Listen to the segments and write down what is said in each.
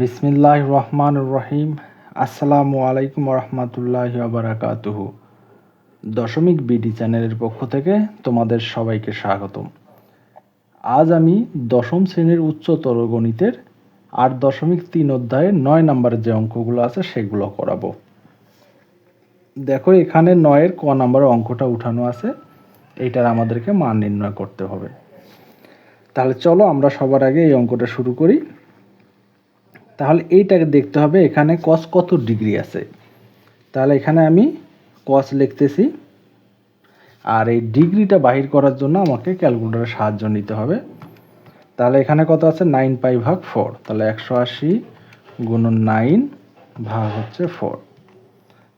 বিসমিল্লাহ রহমান রহিম। আসসালামু আলাইকুম রহমতুল্লাহ বারাকাতুহু দশমিক বিডি চ্যানেলের পক্ষ থেকে তোমাদের সবাইকে স্বাগতম। আজ আমি দশম শ্রেণির উচ্চতর গণিতের আট দশমিক তিন অধ্যায়ের নয় নম্বরের যে অঙ্কগুলো আছে সেগুলো করাবো। দেখো, এখানে নয়ের ক নম্বরের অঙ্কটা উঠানো আছে। এইটার আমাদেরকে মান নির্ণয় করতে হবে। তাহলে চলো আমরা সবার আগে এই অঙ্কটা শুরু করি। তাহলে এইটাকে দেখতে হবে, এখানে কস কত ডিগ্রি আছে। তাহলে এখানে আমি কস লিখতেছি, আর এই ডিগ্রিটা বাহির করার জন্য আমাকে ক্যালকুলেটরের সাহায্য নিতে হবে। তাহলে এখানে কত আছে? নাইন পাই ভাগ ফোর তাহলে একশো আশি গুণন নাইন ভাগ হচ্ছে ফোর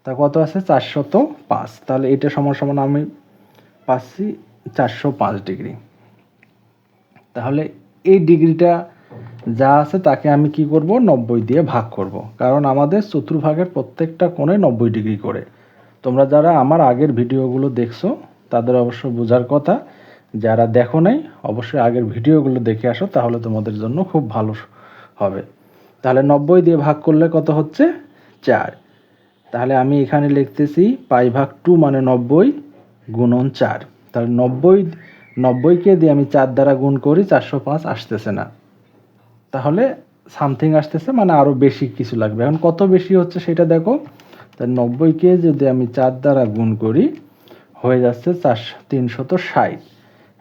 তা কত আছে? চারশত পাঁচ। তাহলে এটা সমান সমান আমি পাচ্ছি চারশো পাঁচ ডিগ্রি। তাহলে এই ডিগ্রিটা যা আছে তাকে আমি কি করব? নব্বই দিয়ে ভাগ করব। কারণ আমাদের চতুর্ভাগের প্রত্যেকটা কোণে নব্বই ডিগ্রি করে। তোমরা যারা আমার আগের ভিডিওগুলো দেখছ, তাদের অবশ্য বোঝার কথা। যারা দেখো নাই, অবশ্যই আগের ভিডিওগুলো দেখে আসো, তাহলে তোমাদের জন্য খুব ভালো হবে। তাহলে নব্বই দিয়ে ভাগ করলে কত হচ্ছে? চার। তাহলে আমি এখানে লিখতেছি পাই ভাগ টু মানে নব্বই গুণন চার। তাহলে নব্বই, নব্বইকে দিয়ে আমি চার দ্বারা গুণ করি, চারশো পাঁচ আসতেছে না। তাহলে সামথিং আসতেছে মানে আরও বেশি কিছু লাগবে। এখন কত বেশি হচ্ছে সেটা দেখো, তা নব্বইকে যদি আমি চার দ্বারা গুণ করি, হয়ে যাচ্ছে চারশো তিনশত ষাট।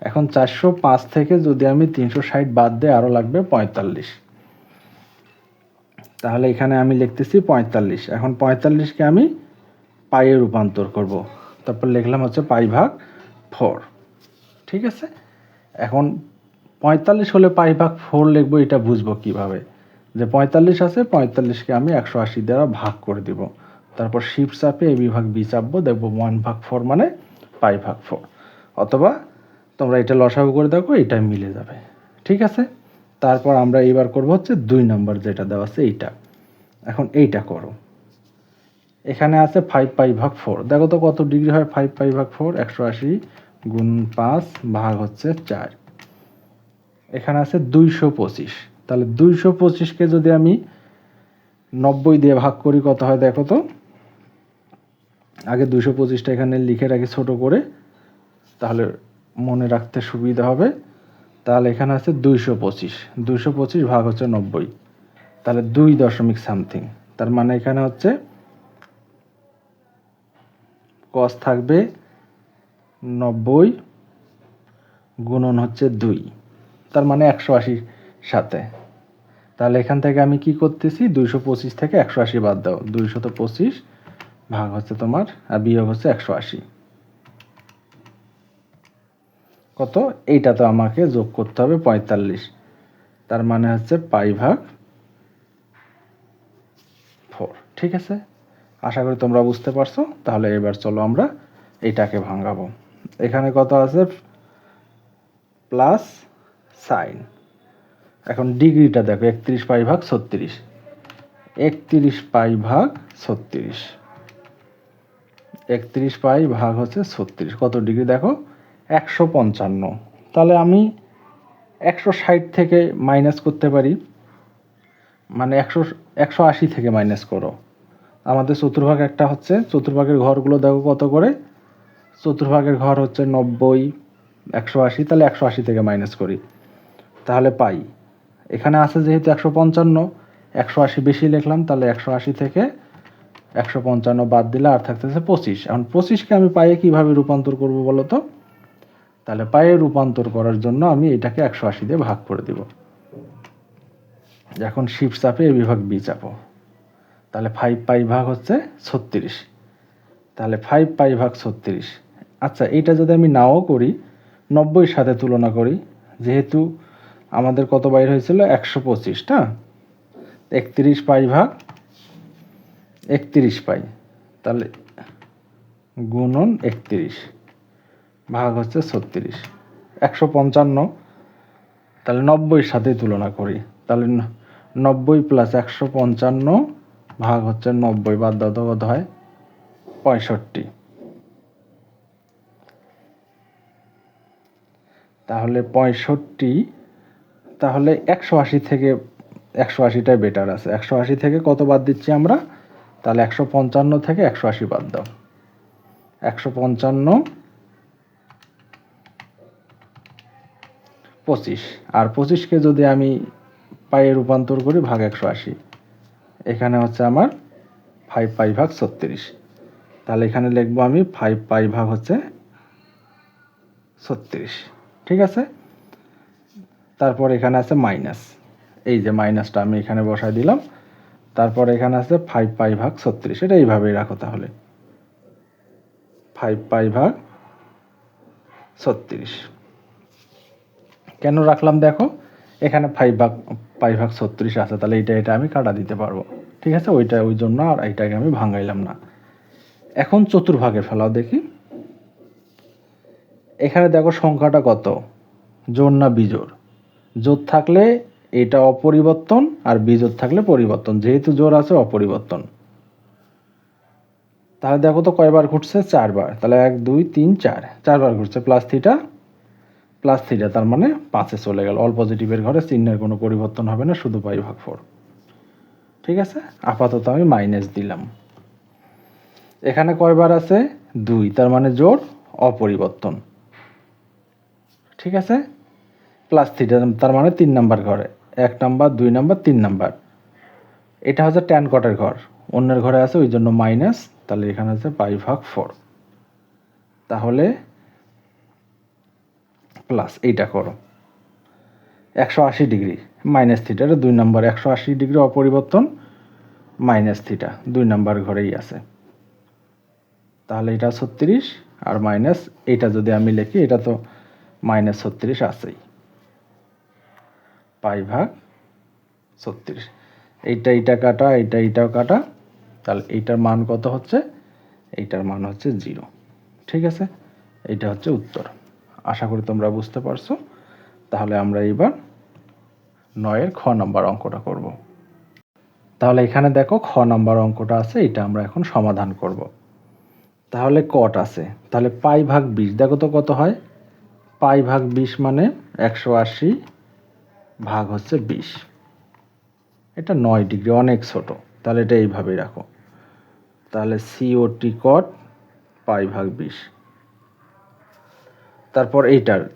এখন চারশো পাঁচ থেকে যদি আমি তিনশো ষাট বাদ দিয়ে আরও লাগবে পঁয়তাল্লিশ। তাহলে এখানে আমি লিখতেছি পঁয়তাল্লিশ। এখন পঁয়তাল্লিশকে আমি পায়ে রূপান্তর করব। তারপর লিখলাম হচ্ছে পাই ভাগ ফোর। ঠিক আছে? এখন পঁয়তাল্লিশ হলে পাই ভাগ ফোর লিখব, এটা বুঝব কীভাবে? যে পঁয়তাল্লিশ আছে, পঁয়তাল্লিশকে আমি একশো আশি দ্বারা ভাগ করে দিব। তারপর শিপ চাপে এ বিভাগ বি চাপবো, দেখব ওয়ান ভাগ ফোর মানে পাই ভাগ ফোর অথবা তোমরা এটা লসাগু করে দেখো, এটা মিলে যাবে। ঠিক আছে? তারপর আমরা এইবার করব হচ্ছে দুই নম্বর যেটা দেওয়া আছে, এইটা। এখন এইটা করো। এখানে আছে ফাইভ পাই ভাগ ফোর দেখো তো কত ডিগ্রি হয় ফাইভ পাই ভাগ ফোর একশো আশি গুণ পাঁচ ভাগ হচ্ছে চার। এখানে আছে দুইশো পঁচিশ। তাহলে দুইশো পঁচিশকে যদি আমি নব্বই দিয়ে ভাগ করি, কত হয় দেখো তো? আগে দুইশো পঁচিশটা এখানে লিখে রাখি ছোট করে, তাহলে মনে রাখতে সুবিধা হবে। তাহলে এখানে আছে দুইশো পঁচিশ। দুইশো পঁচিশ ভাগ হচ্ছে নব্বই। তাহলে দুই দশমিক সামথিং। তার মানে এখানে হচ্ছে কস থাকবে নব্বই গুণন হচ্ছে দুই। তার মানে একশো আশির সাথে। তাহলে এখান থেকে আমি কি করতেছি? দুইশো পঁচিশ থেকে একশো আশি বাদ দাও। দুইশত পঁচিশ ভাগ হচ্ছে তোমার, আর বিয়োগ হচ্ছে একশো আশি। কত? এইটা তো আমাকে যোগ করতে হবে পঁয়তাল্লিশ। তার মানে হচ্ছে পাই ভাগ ফোর। ঠিক আছে? আশা করি তোমরা বুঝতে পারছ। তাহলে এবার চলো আমরা এটাকে ভাঙাবো। এখানে কত আছে? Plus sign. এখন ডিগ্রিটা দেখো, একত্রিশ পাই ভাগ ছত্রিশ। একত্রিশ পাই ভাগ ছত্রিশ। একত্রিশ পাই ভাগ হচ্ছে ছত্রিশ। কত ডিগ্রি দেখো? একশো পঞ্চান্ন। তাহলে আমি একশো ষাট থেকে মাইনাস করতে পারি। মানে একশো একশো আশি থেকে মাইনাস করো। আমাদের চতুর্ভাগ একটা হচ্ছে, চতুর্ভাগের ঘরগুলো দেখো কত করে? চতুর্ভাগের ঘর হচ্ছে নব্বই, একশো আশি। তাহলে একশো আশি থেকে মাইনাস করি। তাহলে পাই। এখানে আছে যেহেতু একশো পঞ্চান্ন, একশো আশি বেশি লিখলাম, তাহলে একশো আশি থেকে একশো পঞ্চান্ন বাদ দিলে আর থাকতেছে পঁচিশ। এখন পঁচিশকে আমি পায়ে কীভাবে রূপান্তর করব বলো তো? তাহলে পায়ে রূপান্তর করার জন্য আমি এটাকে একশো আশি দিয়ে ভাগ করে দিব। এখন শিপ চাপে এ বিভাগ বি চাপো। তাহলে ফাইভ পাই ভাগ হচ্ছে ছত্রিশ। তাহলে ফাইভ পাই ভাগ ছত্রিশ। আচ্ছা এইটা যদি আমি নাও করি, নব্বইয়ের সাথে তুলনা করি, যেহেতু আমাদের কত বাইর হয়েছিল? একশো পঁচিশটা একত্রিশ পাই ভাগ একত্রিশ পাই। তাহলে গুণন একত্রিশ ভাগ হচ্ছে ছত্রিশ। একশো পঞ্চান্ন, তাহলে নব্বইয়ের সাথে তুলনা করি। তাহলে নব্বই প্লাস একশো পঞ্চান্ন ভাগ হচ্ছে নব্বই, বাদ কত হয় পঁয়ষট্টি। তাহলে পঁয়ষট্টি তাহলে একশো আশি থেকে একশো আশিটাই বেটার আছে। একশো আশি থেকে কত বাদ দিচ্ছি আমরা? তাহলে একশো পঞ্চান্ন থেকে একশো আশি বাদ দাও। একশো পঞ্চান্ন, পঁচিশ। আর পঁচিশকে যদি আমি পায়ে রূপান্তর করি, ভাগ একশো আশি। এখানে হচ্ছে আমার ফাইভ পাই ভাগ ছত্রিশ। তাহলে এখানে লিখব আমি ফাইভ পাই ভাগ হচ্ছে ছত্রিশ। ঠিক আছে? তারপর এখানে আছে মাইনাস এই যে মাইনাসটা আমি এখানে বসাই দিলাম। তারপর এখানে আছে ফাইভ পাই ভাগ ছত্রিশ। এটা এইভাবেই রাখো তাহলে। ফাইভ পাই ভাগ ছত্রিশ। কেন রাখলাম দেখো? এখানে ফাইভ ভাগ পাই ভাগ ছত্রিশ আছে। তাহলে এটা এটা আমি কাটা দিতে পারব। ঠিক আছে? ওইটা, ওই জন্য আর এইটাকে আমি ভাঙাইলাম না। এখন চতুর্ভাগে ফেলাও দেখি। এখানে দেখো সংখ্যাটা কত? জোর না বিজোড়? জোর থাকলে এটা অপরিবর্তন আর বিজোড় থাকলে পরিবর্তন। যেহেতু জোর আছে, অপরিবর্তন। তাহলে দেখো তো কয়বার ঘুরছে? চারবার। তাহলে এক, দুই, তিন, চার। চারবার ঘুরছে প্লাস থিটা প্লাস থিটা তার মানে পাঁচে চলে গেল। অল পজিটিভের ঘরে চিহ্নের কোনো পরিবর্তন হবে না, শুধু পাই ভাগ ফোর ঠিক আছে? আপাতত আমি মাইনাস দিলাম। এখানে কয়বার আছে? দুই। তার মানে জোর, অপরিবর্তন। ঠিক আছে? প্লাস থিটা তার মানে তিন নাম্বার ঘরে। এক নাম্বার, দুই নাম্বার, তিন নাম্বার। এটা হচ্ছে ট্যান কটের ঘর। অন্যের ঘরে আছে, ওই জন্য মাইনাস তাহলে এখানে আছে পাই ভাগ ফোর তাহলে প্লাস এইটা করো। একশো আশি ডিগ্রি মাইনাস থিটা এটা দুই নম্বর। একশো আশি ডিগ্রি অপরিবর্তন মাইনাস থিটা দুই নাম্বার ঘরেই আছে। তাহলে এটা ছত্রিশ আর মাইনাস এইটা যদি আমি লিখি, এটা তো মাইনাস ছত্রিশ আছেই। পাই ভাগ ছত্রিশ। এইটা এইটা কাটা, এইটা এইটাও কাটা, তাহলে এইটার মান কত হচ্ছে? এইটার মান হচ্ছে জিরো। ঠিক আছে? এইটা হচ্ছে উত্তর। আশা করি তোমরা বুঝতে পারছ। তাহলে আমরা এইবার নয়ের খ নাম্বার অঙ্কটা করব। তাহলে এখানে দেখো খ নাম্বার অঙ্কটা আছে, এটা আমরা এখন সমাধান করব। তাহলে কট আছে। তাহলে পাই ভাগ বিশ, দেখো তো কত হয়? পাই ভাগ বিশ মানে একশো আশি ভাগ হচ্ছে বিশ। এটা নয় ডিগ্রি, অনেক ছোট। তাহলে এটা এইভাবেই রাখো। তাহলে সিওটি কট পাই ভাগ বিশ। তারপর এইটার,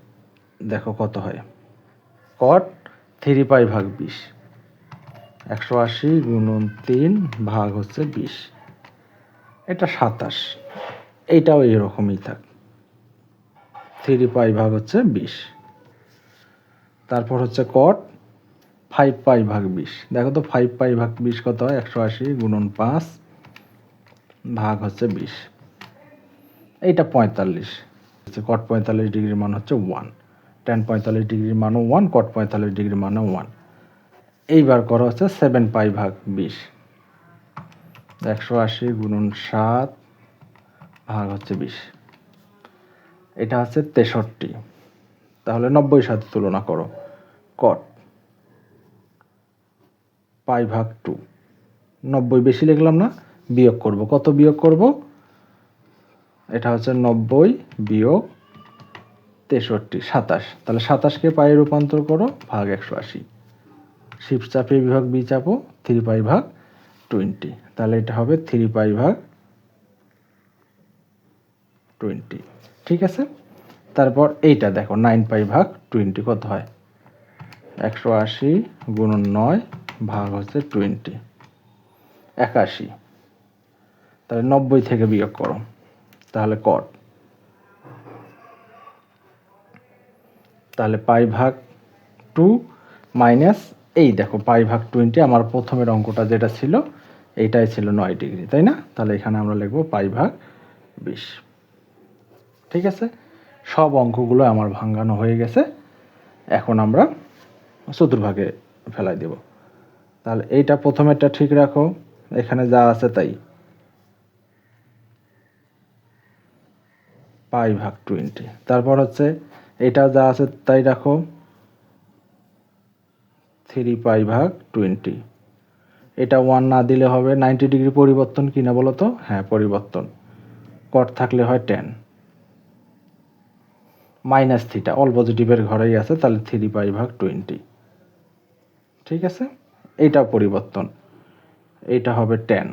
দেখো কত হয়। কট থ্রি পাই ভাগ বিশ। একশো আশি গুণন তিন ভাগ হচ্ছে বিশ। এটা সাতাশ। এইটাও এরকমই থাক। থ্রি পাই ভাগ হচ্ছে বিশ। তারপর হচ্ছে কট, ফাইভ পাই ভাগ বিশ। দেখো তো ফাইভ পাই ভাগ বিশ কত হয়? একশো আশি গুণন পাঁচ ভাগ হচ্ছে বিশ। এইটা পঁয়তাল্লিশ। কট পঁয়তাল্লিশ ডিগ্রির মান হচ্ছে ওয়ান। টেন পঁয়তাল্লিশ ডিগ্রির মানও ওয়ান, কট পঁয়তাল্লিশ ডিগ্রির মানও ওয়ান। এইবার করা হচ্ছে সেভেন পাই ভাগ বিশ। একশো আশি গুণন সাত ভাগ হচ্ছে বিশ। এটা হচ্ছে তেষট্টি। তাহলে নব্বই সাথে তুলনা করো। কট। পাই ভাগ টু। নব্বই বেশি লিখলাম না, বিয়োগ করব। কত বিয়োগ করব? এটা হচ্ছে নব্বই বিয়োগ তেষট্টি, সাতাশ। তাহলে সাতাশকে পায়ে রূপান্তর করো, ভাগ একশো আশি। শিফট চাপিয়ে বিভাগ বি চাপো থ্রি পাই ভাগ টোয়েন্টি তাহলে এটা হবে থ্রি পাই ভাগ টোয়েন্টি ঠিক আছে? তারপর এইটা দেখো নাইন পাই ভাগ টোয়েন্টি কত হয়? একশো আশি গুণন নয় ভাগ হচ্ছে টোয়েন্টি। একাশি। তাহলে নব্বই থেকে বিয়োগ করো। তাহলে কট। তাহলে পাই ভাগ টু মাইনাস এই দেখো, পাই ভাগ টোয়েন্টি, আমার প্রথমের অঙ্কটা যেটা ছিল, এইটাই ছিল নয় ডিগ্রি, তাই না? তাহলে এখানে আমরা লিখব পাই ভাগ বিশ। ঠিক আছে? সব অঙ্কগুলো আমার ভাঙ্গানো হয়ে গেছে। এখন আমরা চতুর্ভাগে ফেলাই দেব। তাহলে এইটা প্রথমেরটা ঠিক রাখো, এখানে যা আছে তাই। পাই ভাগ টোয়েন্টি তারপর হচ্ছে এটা যা আছে তাই রাখো। থ্রি পাই ভাগ টোয়েন্টি এটা ওয়ান না দিলে হবে নাইনটি ডিগ্রি পরিবর্তন কিনা বলো তো? হ্যাঁ পরিবর্তন। কট থাকলে হয় টেন মাইনাস থিটা অল পজিটিভের ঘরেই আছে, তাহলে থ্রি পাই ভাগ টোয়েন্টি ঠিক আছে? এইটা পরিবর্তন। এইটা হবে টেন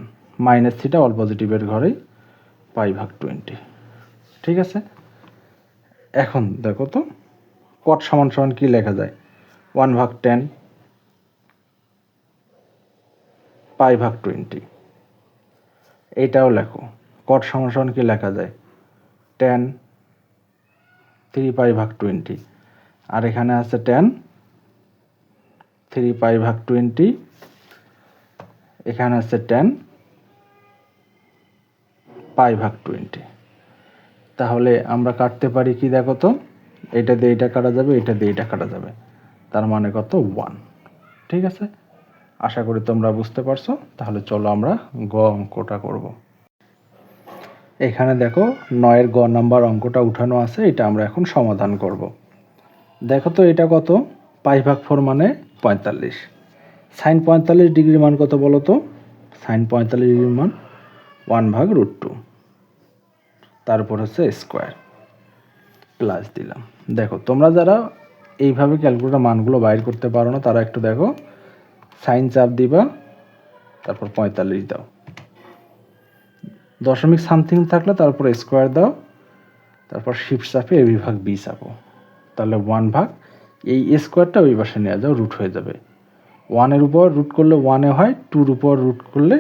মাইনাস থিটা অল পজিটিভের ঘরেই পাই ভাগ টোয়েন্টি ঠিক আছে? এখন দেখো তো কট সমান সমান কী লেখা যায়? ওয়ান ভাগ টেন পাই ভাগ টোয়েন্টি এইটাও লেখো। কট সমান সমান কী লেখা যায়? টেন থ্রি পাই ভাগ টোয়েন্টি আর এখানে আছে টেন থ্রি পাই ভাগ টোয়েন্টি এখানে আছে টেন পাই ভাগ টোয়েন্টি তাহলে আমরা কাটতে পারি কি দেখো তো? এটা দিয়ে এটা কাটা যাবে, এটা দিয়ে এটা কাটা যাবে। তার মানে কত? ওয়ান ঠিক আছে? আশা করি তোমরা বুঝতে পারছ। তাহলে চলো আমরা গ অঙ্কটা করব। এখানে দেখো নয়ের গ নাম্বার অঙ্কটা উঠানো আছে, এটা আমরা এখন সমাধান করব। দেখো তো এটা কত? পাই ভাগ ফোর মানে পঁয়তাল্লিশ। সাইন পঁয়তাল্লিশ ডিগ্রি মান কত বলো তো? সাইন পঁয়তাল্লিশ ডিগ্রি মান ওয়ান ভাগ রুট টু তারপর হচ্ছে স্কোয়ার প্লাস দিলাম। দেখো, তোমরা যারা এইভাবে ক্যালকুলেটার মানগুলো বাইর করতে পারো না, তারা একটু দেখো। সাইন চাপ দিবা, তারপর পঁয়তাল্লিশ দাও। দশমিক সামথিং থাকলে তারপর স্কোয়ার দাও, তারপর শিফট চাপে এ বিভাগ বি চাপো। তাহলে ওয়ান ভাগ এই স্কোয়ারটা ওই পাশে নেওয়া যাও রুট হয়ে যাবে। ওয়ানের উপর রুট করলে ওয়ানে হয় টুর উপর রুট করলে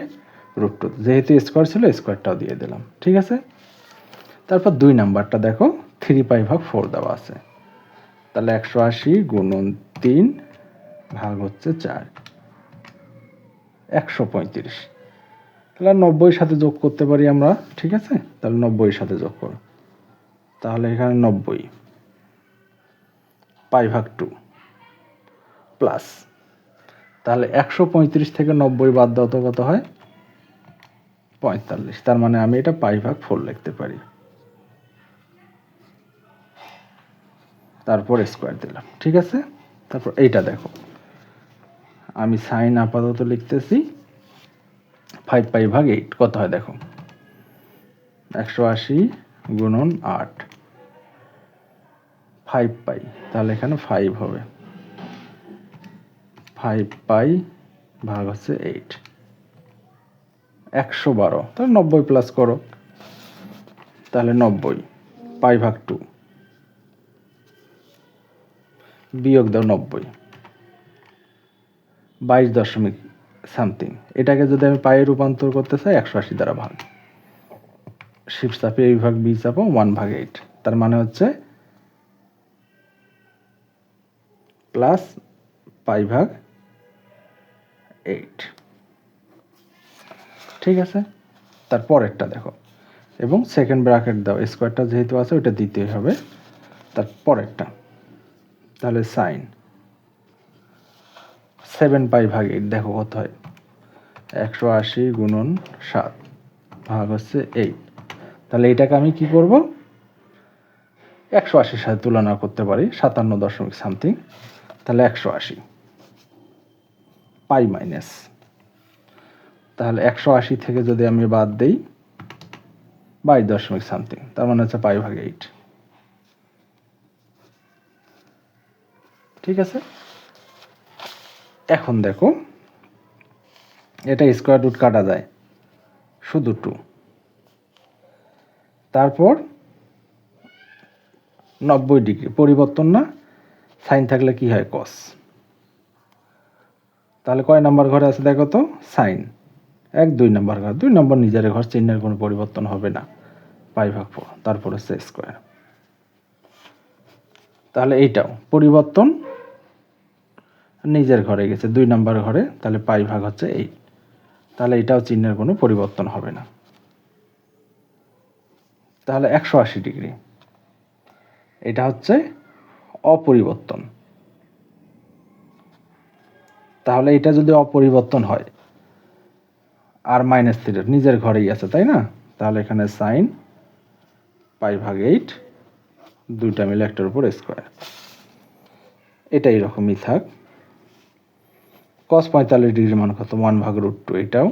রুট টু যেহেতু স্কোয়ার ছিল স্কোয়ারটাও দিয়ে দিলাম। ঠিক আছে? তারপর দুই নাম্বারটা দেখো থ্রি পাই ভাগ ফোর দেওয়া আছে। তাহলে একশো আশি গুণন তিন ভাগ হচ্ছে চার। একশো পঁয়ত্রিশ। তাহলে নব্বইয়ের সাথে যোগ করতে পারি আমরা, ঠিক আছে? তাহলে নব্বইয়ের সাথে যোগ করো। তাহলে এখানে নব্বই। পাই ভাগ টু প্লাস। তাহলে একশো পঁয়ত্রিশ থেকে নব্বই বাদ দাও কত হয়? পঁয়তাল্লিশ। তার মানে আমি এটা পাই ভাগ ফোর লিখতে পারি। তারপর স্কোয়ার দিলাম। ঠিক আছে? তারপর এইটা দেখো। আমি সাইন আপাতত লিখতেছি। ফাইভ পাই ভাগ এইট কত হয় দেখো? একশো আশি গুণন আট। ফাইভ পাই তাহলে এখানে ফাইভ হবে। ফাইভ পাই ভাগ হচ্ছে এইট একশো বারো, তাহলে নব্বই প্লাস করো। তাহলে নব্বই পাই ভাগ টু বিয়োগ দাও নব্বই। বাইশ দশমিক সামথিং এটাকে যদি আমি পায়ে রূপান্তর করতে চাই, একশো আশি দ্বারা ভাগ। শিব চাপে এই ভাগ বি চাপো ওয়ান ভাগ এইট তার মানে হচ্ছে প্লাস পাই ভাগ এইট ঠিক আছে? তার পরেরটা দেখো। এবং সেকেন্ড ব্র্যাকেট দাও। স্কোয়ারটা যেহেতু আছে, ওইটা দিতেই হবে। তার পরেরটা। তাহলে সাইন সেভেন পাই ভাগ এইট দেখো কত হয়। একশো আশি গুণন সাত ভাগ হচ্ছে এইট তাহলে এটাকে আমি কি করব? একশো আশির সাথে তুলনা করতে পারি, সাতান্ন দশমিক সামথিং তাহলে একশো আশি। Pi minus. তাহলে একশো আশি থেকে যদি আমি বাদ দিই বাইশ দশমিক সামথিং, তার মানে হচ্ছে পাই ভাগ এইট। ঠিক আছে? এখন দেখো, এটা স্কোয়ার রুট কাটা যায়, শুধু টু। তারপর নব্বই ডিগ্রি, পরিবর্তন না সাইন থাকলে কি হয়? কস তাহলে কয় নাম্বার ঘরে আছে দেখো তো? সাইন। এক, দুই নাম্বার ঘর। দুই নম্বর নিজের ঘর, চিহ্নের কোনো পরিবর্তন হবে না। পাই ভাগ ফোর তারপর হচ্ছে স্কোয়ার তাহলে এইটাও পরিবর্তন নিজের ঘরে গেছে। দুই নাম্বার ঘরে, তাহলে পাই ভাগ হচ্ছে এই তাহলে এটাও চিহ্নের কোনো পরিবর্তন হবে না। তাহলে একশো আশি ডিগ্রি। এটা হচ্ছে অপরিবর্তন। তাহলে এটা যদি অপরিবর্তন হয়, আর মাইনাস থ্রি নিজের ঘরেই আছে, তাই না? তাহলে এখানে সাইন পাই ভাগ এইট দুইটা মিলে একটার উপর স্কোয়ার এটা এরকমই থাক। কস পঁয়তাল্লিশ ডিগ্রি মান কত? ওয়ান ভাগ রুট টু এটাও।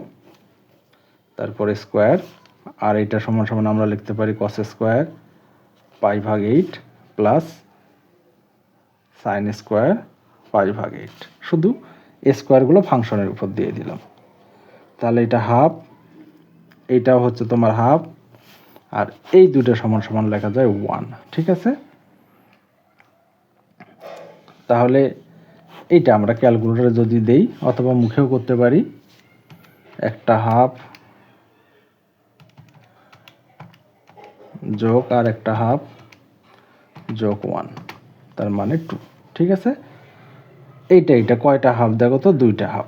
তারপরে স্কোয়ার আর এটা সমান সমান আমরা লিখতে পারি কস স্কোয়ার পাই ভাগ eight plus sine square pi ভাগ এইট শুধু স্কোয়ারগুলো ফাংশনের উপর দিয়ে দিলাম। তাহলে এটা হাফ এইটাও হচ্ছে তোমার হাফ আর এই দুটো সমান সমান লেখা যায় ওয়ান ঠিক আছে? তাহলে এইটা আমরা ক্যালকুলেটরে যদি দেই, অথবা মুখেও করতে পারি, একটা হাফ যোগ আর একটা হাফ যোগ ওয়ান তার মানে টু ঠিক আছে? এইটা এইটা কয়টা হাফ? দেখো তো, দুইটা হাফ।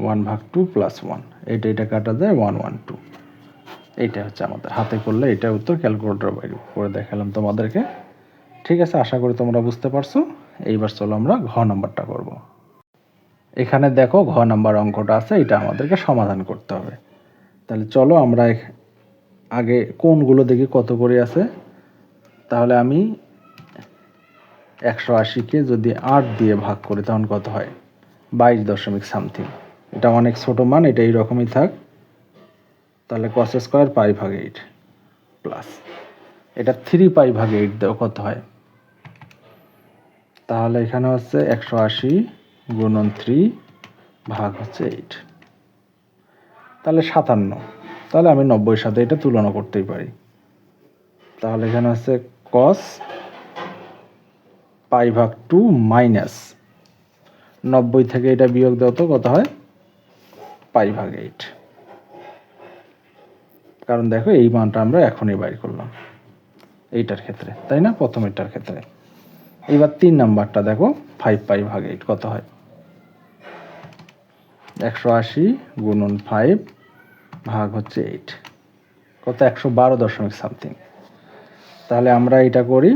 ওয়ান ভাগ টু প্লাস ওয়ান। এইটা এইটা কাটা যায় ওয়ান ওয়ান, টু। এইটা হচ্ছে আমাদের। হাতে করলে এটা উত্তর ক্যালকুলেটর বাইরে করে দেখালাম তোমাদেরকে। ঠিক আছে, আশা করি তোমরা বুঝতে পারছ। এইবার চলো আমরা ঘ নাম্বারটা করব। এখানে দেখো ঘ নাম্বার অঙ্কটা আছে, এটা আমাদেরকে সমাধান করতে হবে। তাহলে চলো আমরা আগে কোনগুলো দেখি, কত করে আছে? তাহলে আমি একশো আশিকে যদি আট দিয়ে ভাগ করি, তখন কত হয়? বাইশ দশমিক সামথিং। এটা অনেক ছোট মান, এটা এইরকমই থাক। তাহলে কস স্কোয়ার পাই ভাগ এইট প্লাস এটা থ্রি পাই ভাগ এইট দেও কত হয়? তাহলে এখানে হচ্ছে একশো আশি গুণন থ্রি ভাগ হচ্ছে এইট তাহলে সাতান্ন। তাহলে আমি নব্বইয়ের সাথে এটা তুলনা করতেই পারি। তাহলে এখানে হচ্ছে কস পাই ভাগ টু মাইনাস। নব্বই থেকে এটা বিয়োগ দেওয়া তো, কত হয়? পাই ভাগ এইট। কারণ দেখো, এই মানটা আমরা এখনই বাইর করলাম। এইটার ক্ষেত্রে, তাই না? প্রথম এটার ক্ষেত্রে। এবার তিন নাম্বারটা দেখো ফাইভ পাই ভাগ এইট কত হয়? একশো আশি গুণন ফাইভ ভাগ হচ্ছে এইট কত? একশো বারো দশমিক সামথিং তাহলে আমরা এটা করি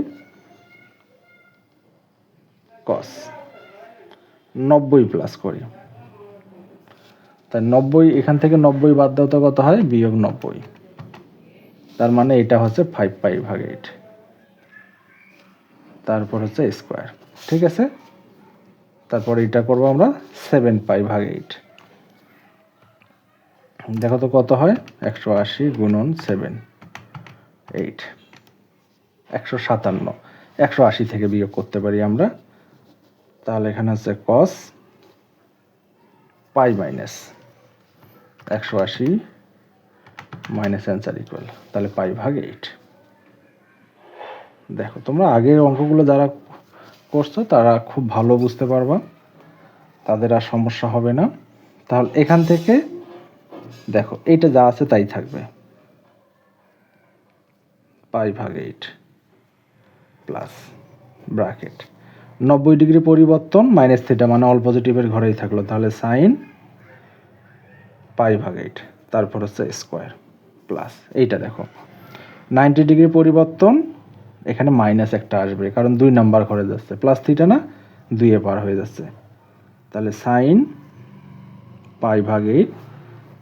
কস নব্বই প্লাস করি। তাই নব্বই, এখান থেকে নব্বই বাদ দাও তো কত হয়? বিয়োগ নব্বই। তার মানে এটা হচ্ছে ফাইভ পাই ভাগ এইট তারপর হচ্ছে স্কোয়ার ঠিক আছে? তারপর এটা করব আমরা সেভেন পাই ভাগ এইট দেখো তো কত হয়? একশো আশি গুণন সেভেন এইট একশো সাতান্ন। একশো আশি থেকে বিয়োগ করতে পারি আমরা তাহলে এখানে হচ্ছে কস পাই মাইনাস একশো আশি মাইনাস অ্যান্সার ইকুয়াল তাহলে পাই ভাগ এইট দেখো, তোমরা আগের অঙ্কগুলো যারা করছ, তারা খুব ভালো বুঝতে পারবা, তাদের আর সমস্যা হবে না। তাহলে এখান থেকে, দেখো, এইটা যা আছে তাই থাকবে। পাই ভাগ এইট প্লাস ব্র্যাকেট নব্বই ডিগ্রি পরিবর্তন মাইনাস থিটা মানে অল পজিটিভের ঘরেই থাকল। তাহলে সাইন পাই ভাগ এইট তারপর হচ্ছে স্কোয়ার প্লাস এইটা দেখো। নাইনটি ডিগ্রি পরিবর্তন, এখানে মাইনাস একটা আসবে, কারণ দুই নাম্বার ঘরে যাচ্ছে। প্লাস থিটা না দুইয়ে পার হয়ে যাচ্ছে। তাহলে সাইন পাই ভাগ এইট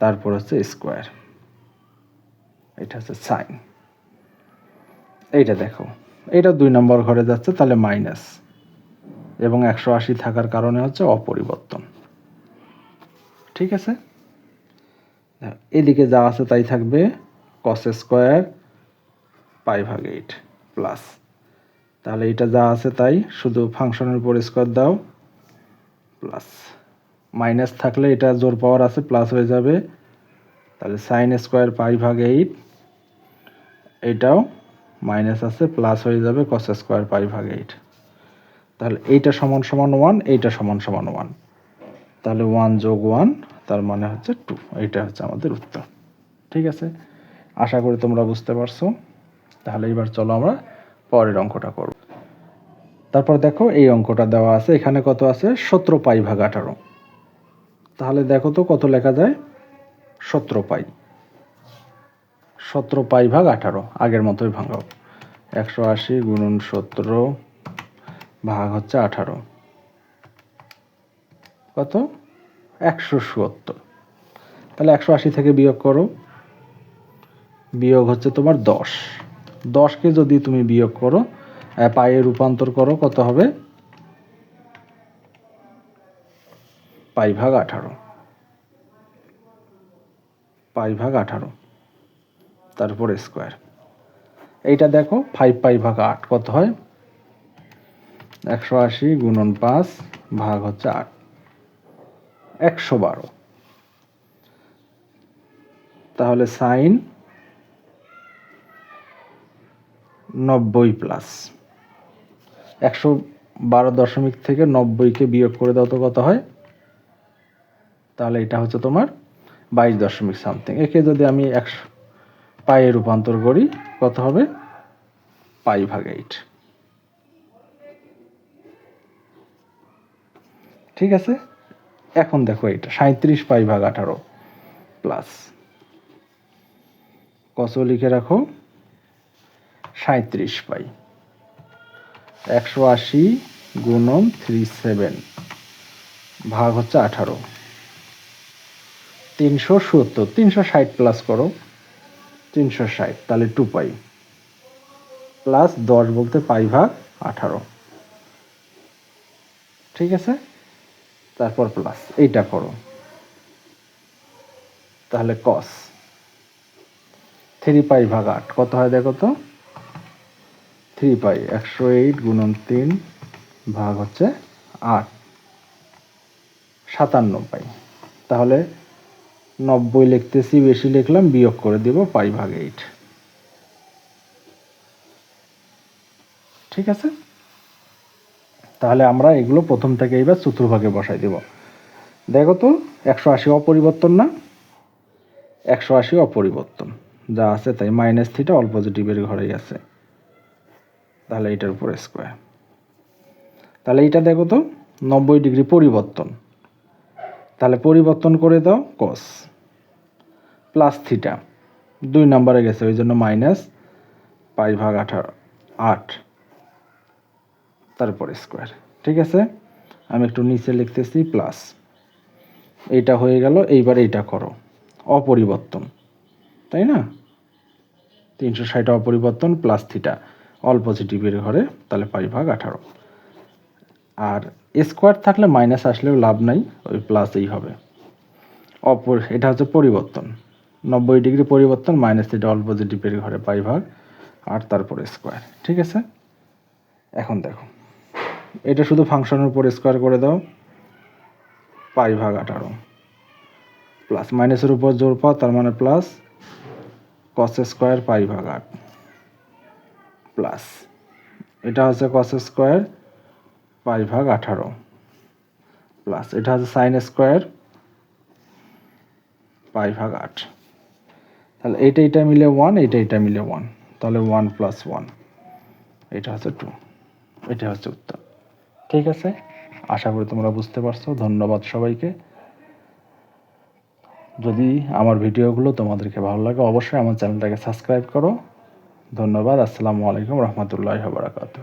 তারপর হচ্ছে স্কোয়ার এটা হচ্ছে সাইন এইটা দেখো। এটা দুই নম্বর ঘরে যাচ্ছে, তাহলে মাইনাস এবং একশো আশি থাকার কারণে হচ্ছে অপরিবর্তন। ঠিক আছে? এদিকে যা আছে তাই থাকবে কস স্কোয়ার পাই ভাগ এইট প্লাস তাহলে এটা যা আছে তাই শুধু ফাংশনের উপর স্কোয়ার দাও প্লাস মাইনাস থাকলে এটা জোর পাওয়ার আছে প্লাস হয়ে যাবে। তাহলে সাইন স্কোয়ার পাই ভাগ এইট এটাও মাইনাস আছে প্লাস হয়ে যাবে কস স্কোয়ার পাই ভাগ এইট তাহলে এইটা সমান সমান ওয়ান এইটা সমান সমান ওয়ান তাহলে ওয়ান যোগ ওয়ান তার মানে হচ্ছে টু এইটা হচ্ছে আমাদের উত্তর। ঠিক আছে? আশা করি তোমরা বুঝতে পারছ। তাহলে এবার চলো আমরা পরের অঙ্কটা করব। তারপর দেখো, এই অঙ্কটা দেওয়া আছে। এখানে কত আছে? সতেরো পাই ভাগ আঠারো। তাহলে দেখো তো কত লেখা যায়? সতেরো পাই। সতেরো পাই ভাগ আঠারো। আগের মতোই ভাঙাও। একশো আশি গুণন সতেরো ভাগ হচ্ছে আঠারো। কত? একশো সত্তর। তাহলে একশো আশি থেকে বিয়োগ করো। বিয়োগ হচ্ছে তোমার দশ। দশকে যদি তুমি বিয়োগ করো পায়ে রূপান্তর করো, কত হবে? পাই ভাগ আঠারো। পাই ভাগ আঠারো। তারপর স্কোয়ার এইটা দেখো ফাইভ পাই ভাগ আট কত হয়? একশো আশি গুণন পাঁচ ভাগ হচ্ছে আট। একশো বারো। তাহলে সাইন নব্বই প্লাস। একশো বারো দশমিক থেকে নব্বইকে বিয়োগ করে দাও তো কত হয়? তাহলে এটা হচ্ছে তোমার বাইশ দশমিক সামথিং। একে যদি আমি একশো পায়ে রূপান্তর করি, কত হবে? পাই ভাগ এইট। ঠিক আছে? এখন দেখো এটা সাঁত্রিশ পাই ভাগ আঠারো প্লাস কত লিখে রাখো? সাঁত্রিশ পাই। একশো আশি গুণন থ্রি সেভেন ভাগ হচ্ছে আঠারো। তিনশো সত্তর, তিনশো ষাট প্লাস করো। তিনশো ষাট, তাহলে টু পাই। প্লাস দশ বলতে পাই ভাগ আঠারো। ঠিক আছে? তারপর প্লাস এইটা করো তাহলে কস থ্রি পাই ভাগ আট, কত হয় দেখো তো? থ্রি পাই একশো এইট গুণন তিন ভাগ হচ্ছে আট। সাতান্ন পাই তাহলে নব্বই লিখতেছি, বেশি লিখলাম, বিয়োগ করে দিব পাই ভাগ এইট ঠিক আছে? তাহলে আমরা এগুলো প্রথম থেকে এইবার চতুর্ভাগে বসাই দেব। দেখো তো, একশো আশি অপরিবর্তন না? একশো আশি অপরিবর্তন। যা আছে তাই মাইনাস থিটা অল পজিটিভের ঘরেই আছে। তাহলে এইটার উপর স্কোয়ার তাহলে এইটা দেখো তো, নব্বই ডিগ্রি পরিবর্তন। তাহলে পরিবর্তন করে দাও কস প্লাস থিটা দুই নম্বরে গেছে, ওই জন্য মাইনাস পাই ভাগ আঠারো, আট। তারপর স্কোয়ার ঠিক আছে? আমি একটু নিচে লিখতেছি প্লাস এইটা হয়ে গেল, এইবার এইটা করো। অপরিবর্তন, তাই না? তিনশো ষাট অপরিবর্তন প্লাস থিটা অল পজিটিভের ঘরে, তাহলে পাই ভাগ আঠারো। আর স্কোয়ার থাকলে মাইনাস আসলেও লাভ নাই, ওই প্লাসেই হবে। অপর, এটা হচ্ছে পরিবর্তন। নব্বই ডিগ্রি পরিবর্তন মাইনাস থিটা অল পজিটিভের ঘরে পাই ভাগ, আর তারপর স্কোয়ার ঠিক আছে? এখন দেখো। এটা শুধু ফাংশনের উপর স্কোয়ার করে দাও, পাই ভাগ আঠারো। প্লাস মাইনাসের উপর জোর পাও, তার মানে প্লাস কস স্কোয়ার পাই ভাগ আট। প্লাস এটা হচ্ছে কস স্কোয়ার পাই ভাগ আঠারো। প্লাস এটা হচ্ছে সাইন স্কোয়ার পাই ভাগ আট। তাহলে এইটা এইটা মিলে ওয়ান এইটা এইটা মিলে ওয়ান তাহলে ওয়ান প্লাস ওয়ান এটা হচ্ছে টু এটা হচ্ছে উত্তর। ঠিক আছে? আশা করি তোমরা বুঝতে পারছ। ধন্যবাদ সবাইকে। যদি আমার ভিডিওগুলো তোমাদেরকে ভালো লাগে, অবশ্যই আমার চ্যানেলটাকে সাবস্ক্রাইব করো। ধন্যবাদ। আসসালামু আলাইকুম রহমতুল্লাহ বারাকাতু